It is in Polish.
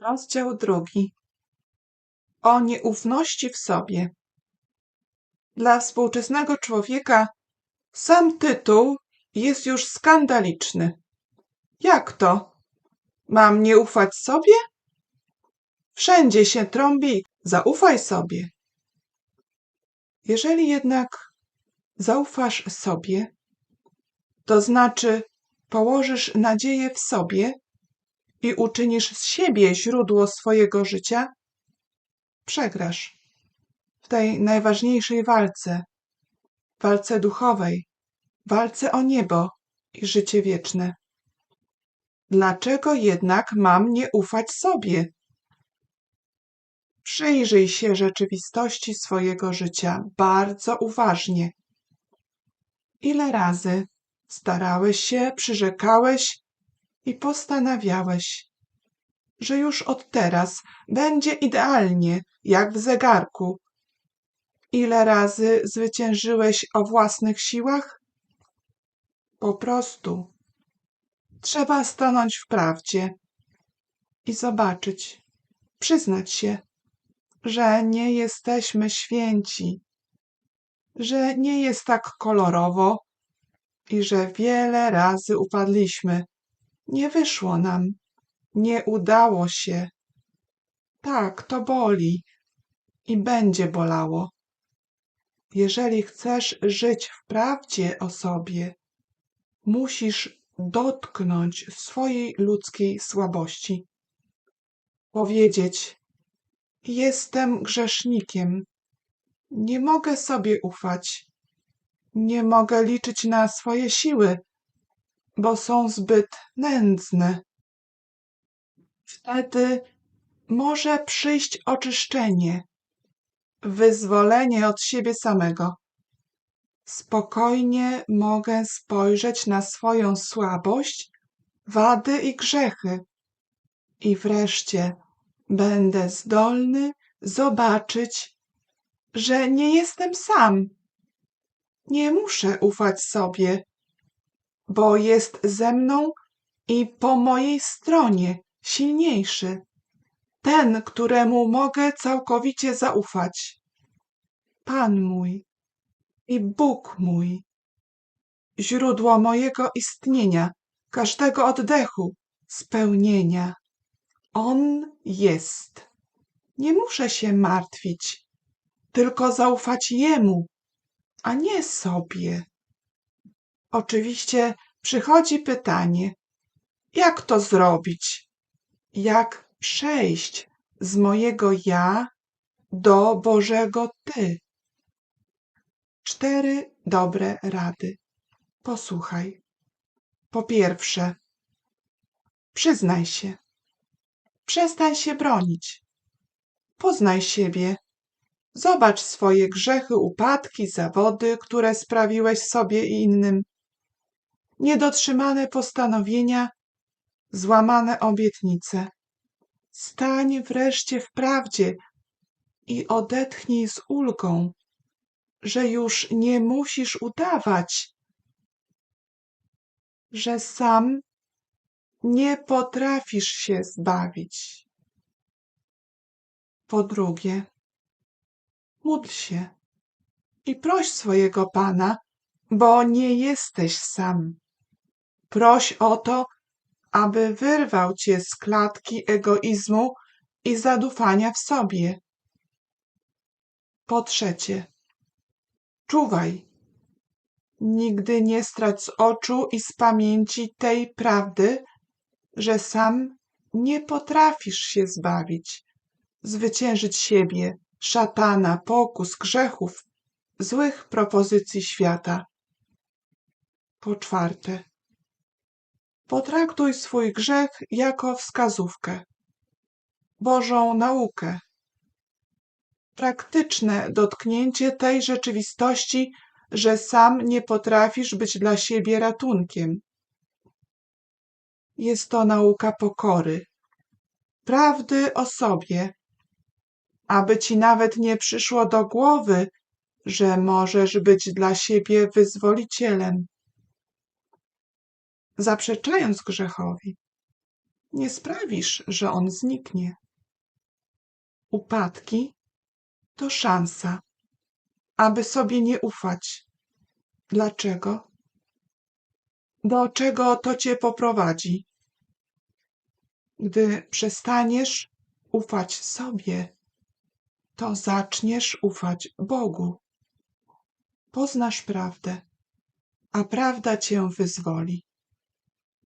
Rozdział drugi. O nieufności w sobie. Dla współczesnego człowieka sam tytuł jest już skandaliczny. Jak to? Mam nie ufać sobie? Wszędzie się trąbi, zaufaj sobie. Jeżeli jednak zaufasz sobie, to znaczy położysz nadzieję w sobie i uczynisz z siebie źródło swojego życia, przegrasz w tej najważniejszej walce, walce duchowej, walce o niebo i życie wieczne. Dlaczego jednak mam nie ufać sobie? Przyjrzyj się rzeczywistości swojego życia bardzo uważnie. Ile razy starałeś się, przyrzekałeś i postanawiałeś, że już od teraz będzie idealnie, jak w zegarku. Ile razy zwyciężyłeś o własnych siłach? Po prostu trzeba stanąć w prawdzie i zobaczyć, przyznać się, że nie jesteśmy święci, że nie jest tak kolorowo i że wiele razy upadliśmy. Nie wyszło nam, nie udało się. Tak, to boli i będzie bolało. Jeżeli chcesz żyć w prawdzie o sobie, musisz dotknąć swojej ludzkiej słabości. Powiedzieć: Jestem grzesznikiem. Nie mogę sobie ufać. Nie mogę liczyć na swoje siły, bo są zbyt nędzne. Wtedy może przyjść oczyszczenie, wyzwolenie od siebie samego. Spokojnie mogę spojrzeć na swoją słabość, wady i grzechy. I wreszcie będę zdolny zobaczyć, że nie jestem sam. Nie muszę ufać sobie, bo jest ze mną i po mojej stronie silniejszy, ten, któremu mogę całkowicie zaufać. Pan mój i Bóg mój, źródło mojego istnienia, każdego oddechu, spełnienia. On jest. Nie muszę się martwić, tylko zaufać Jemu, a nie sobie. Oczywiście przychodzi pytanie, jak to zrobić? Jak przejść z mojego ja do Bożego Ty? Cztery dobre rady. Posłuchaj. Po pierwsze, przyznaj się. Przestań się bronić. Poznaj siebie. Zobacz swoje grzechy, upadki, zawody, które sprawiłeś sobie i innym. Niedotrzymane postanowienia, złamane obietnice. Stań wreszcie w prawdzie i odetchnij z ulgą, że już nie musisz udawać, że sam nie potrafisz się zbawić. Po drugie, módl się i proś swojego Pana, bo nie jesteś sam. Proś o to, aby wyrwał cię z klatki egoizmu i zadufania w sobie. Po trzecie, czuwaj. Nigdy nie strać z oczu i z pamięci tej prawdy, że sam nie potrafisz się zbawić, zwyciężyć siebie, szatana, pokus, grzechów, złych propozycji świata. Po czwarte, potraktuj swój grzech jako wskazówkę, Bożą naukę, praktyczne dotknięcie tej rzeczywistości, że sam nie potrafisz być dla siebie ratunkiem. Jest to nauka pokory, prawdy o sobie, aby ci nawet nie przyszło do głowy, że możesz być dla siebie wyzwolicielem. Zaprzeczając grzechowi, nie sprawisz, że on zniknie. Upadki to szansa, aby sobie nie ufać. Dlaczego? Do czego to cię poprowadzi? Gdy przestaniesz ufać sobie, to zaczniesz ufać Bogu. Poznasz prawdę, a prawda cię wyzwoli.